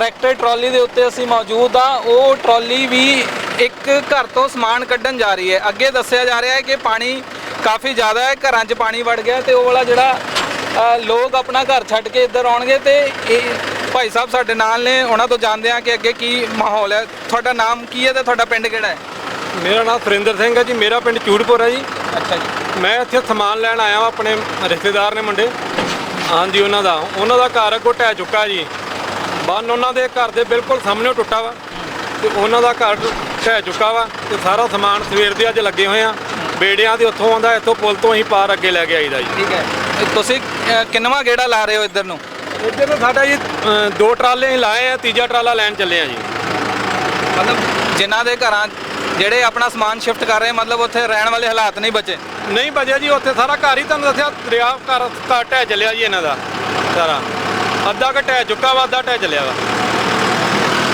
Tractor trolley ਦੇ ਉੱਤੇ ਅਸੀਂ ਮੌਜੂਦ ਆ। ਉਹ ਟਰਾਲੀ ਵੀ ਇੱਕ ਘਰ ਤੋਂ ਸਮਾਨ ਕੱਢਣ ਜਾ ਰਹੀ ਹੈ। ਅੱਗੇ ਦੱਸਿਆ ਜਾ ਰਿਹਾ ਹੈ ਕਿ ਪਾਣੀ ਕਾਫੀ ਜ਼ਿਆਦਾ ਹੈ। ਘਰਾਂ 'ਚ ਪਾਣੀ ਵੜ ਗਿਆ ਤੇ ਉਹ ਵਾਲਾ ਜਿਹੜਾ ਲੋਕ ਆਪਣਾ ਘਰ ਛੱਡ ਕੇ ਇੱਧਰ ਆਉਣਗੇ ਤੇ ਇਹ ਭਾਈ ਸਾਹਿਬ ਸਾਡੇ ਨਾਲ ਨੇ। ਉਹਨਾਂ ਤੋਂ ਜਾਣਦੇ ਆ ਕਿ ਅੱਗੇ ਕੀ ਮਾਹੌਲ ਹੈ। ਤੁਹਾਡਾ ਨਾਮ ਕੀ ਹੈ ਤੇ ਤੁਹਾਡਾ ਪਿੰਡ ਕਿਹੜਾ ਹੈ? ਮੇਰਾ ਨਾਮ ਸੁਰਿੰਦਰ ਸਿੰਘ ਹੈ ਜੀ। ਮੇਰਾ ਪਿੰਡ ਚੂੜਪੁਰ ਹੈ ਜੀ। ਅੱਛਾ ਜੀ। ਮੈਂ ਇੱਥੇ ਸਮਾਨ ਲੈਣ ਆਇਆ ਹਾਂ ਆਪਣੇ ਰਿਸ਼ਤੇਦਾਰ ਨੇ ਮੁੰਡੇ। ਹਾਂਜੀ ਉਹਨਾਂ ਦਾ। ਉਹਨਾਂ ਦਾ ਘਰ ਅੱਗੋਂ ਢਹਿ ਚੁੱਕਾ ਜੀ। ਬੰਨ ਉਹਨਾਂ ਦੇ ਘਰ ਦੇ ਬਿਲਕੁਲ ਸਾਹਮਣੇ ਟੁੱਟਾ ਵਾ ਤੇ ਉਹਨਾਂ ਦਾ ਘਰ ਢਹਿ ਚੁੱਕਾ ਵਾ ਤੇ ਸਾਰਾ ਸਮਾਨ ਸਵੇਰ ਦੇ ਅੱਜ ਲੱਗੇ ਹੋਏ ਆ। ਬੇੜਿਆਂ ਦੇ ਉੱਥੋਂ ਆਉਂਦਾ ਇੱਥੋਂ ਪੁਲ ਤੋਂ ਅਸੀਂ ਪਾਰ ਅੱਗੇ ਲੈ ਕੇ ਆਈਦਾ ਜੀ। ਠੀਕ ਹੈ। ਤੁਸੀਂ ਕਿੰਨਵਾਂ ਗੇੜਾ ਲਾ ਰਹੇ ਹੋ ਇੱਧਰ ਨੂੰ? ਇੱਧਰ ਤਾਂ ਸਾਡਾ ਜੀ ਦੋ ਟਰਾਲੇ ਅਸੀਂ ਲਾਏ ਆ ਤੀਜਾ ਟਰਾਲਾ ਲੈਣ ਚੱਲੇ ਆ ਜੀ। ਮਤਲਬ ਜਿਨ੍ਹਾਂ ਦੇ ਘਰਾਂ ਜਿਹੜੇ ਆਪਣਾ ਸਮਾਨ ਸ਼ਿਫਟ ਕਰ ਰਹੇ ਮਤਲਬ ਉੱਥੇ ਰਹਿਣ ਵਾਲੇ ਹਾਲਾਤ ਨਹੀਂ ਬਚੇ? ਨਹੀਂ ਬਜਿਆ ਜੀ ਉੱਥੇ ਸਾਰਾ ਘਰ ਹੀ ਤੁਹਾਨੂੰ ਦੱਸਿਆ ਦਰਿਆ ਘਰ ਘਰ ਢਹਿ ਚੱਲਿਆ ਜੀ ਇਹਨਾਂ ਦਾ ਸਾਰਾ। ਅੱਧਾ ਢਹਿ ਚੁੱਕਾ ਵਾ ਅੱਧਾ ਢਹਿ ਚੱਲਿਆ ਵਾ।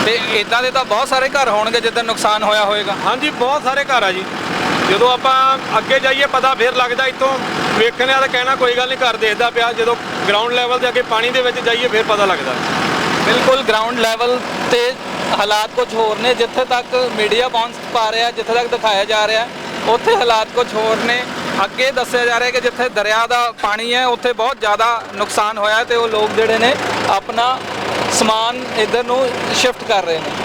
ਤੇ ਇਦਾਂ ਦੇ ਤਾਂ ਬਹੁਤ ਸਾਰੇ ਘਰ ਹੋਣਗੇ ਜਿੱਦਾਂ ਨੁਕਸਾਨ ਹੋਇਆ ਹੋਵੇਗਾ ਹਾਂਜੀ ਬਹੁਤ ਸਾਰੇ ਘਰ ਆ ਜੀ। ਜਦੋਂ ਆਪਾਂ ਅੱਗੇ ਜਾਈਏ ਪਤਾ ਫੇਰ ਲੱਗਦਾ ਇੱਥੋਂ ਵੇਖਣੇ ਆ ਤਾਂ ਕਹਿਣਾ ਕੋਈ ਗੱਲ ਨਹੀਂ ਘਰ ਦੇਖਦਾ ਪਿਆ। ਜਦੋਂ ਗਰਾਊਂਡ ਲੈਵਲ ਤੇ ਅੱਗੇ ਪਾਣੀ ਦੇ ਵਿੱਚ ਜਾਈਏ ਫੇਰ ਪਤਾ ਲੱਗਦਾ। ਬਿਲਕੁਲ ਗਰਾਊਂਡ ਲੈਵਲ ਤੇ ਹਾਲਾਤ ਕੁਝ ਹੋਰ ਨੇ। ਜਿੱਥੇ ਤੱਕ ਮੀਡੀਆ ਪਹੁੰਚ ਪਾ ਰਿਹਾ ਜਿੱਥੇ ਤੱਕ ਦਿਖਾਇਆ ਜਾ ਰਿਹਾ ਉੱਥੇ ਹਾਲਾਤ ਕੁਝ ਹੋਰ ਨੇ। ਅੱਗੇ ਦੱਸਿਆ ਜਾ ਰਿਹਾ ਕਿ ਜਿੱਥੇ ਦਰਿਆ ਦਾ ਪਾਣੀ ਹੈ, ਉੱਥੇ ਬਹੁਤ ਜ਼ਿਆਦਾ ਨੁਕਸਾਨ ਹੋਇਆ ਤੇ ਉਹ ਲੋਕ ਜਿਹੜੇ ਨੇ ਆਪਣਾ ਸਮਾਨ ਇੱਧਰ ਨੂੰ ਸ਼ਿਫਟ ਕਰ ਰਹੇ ਨੇ।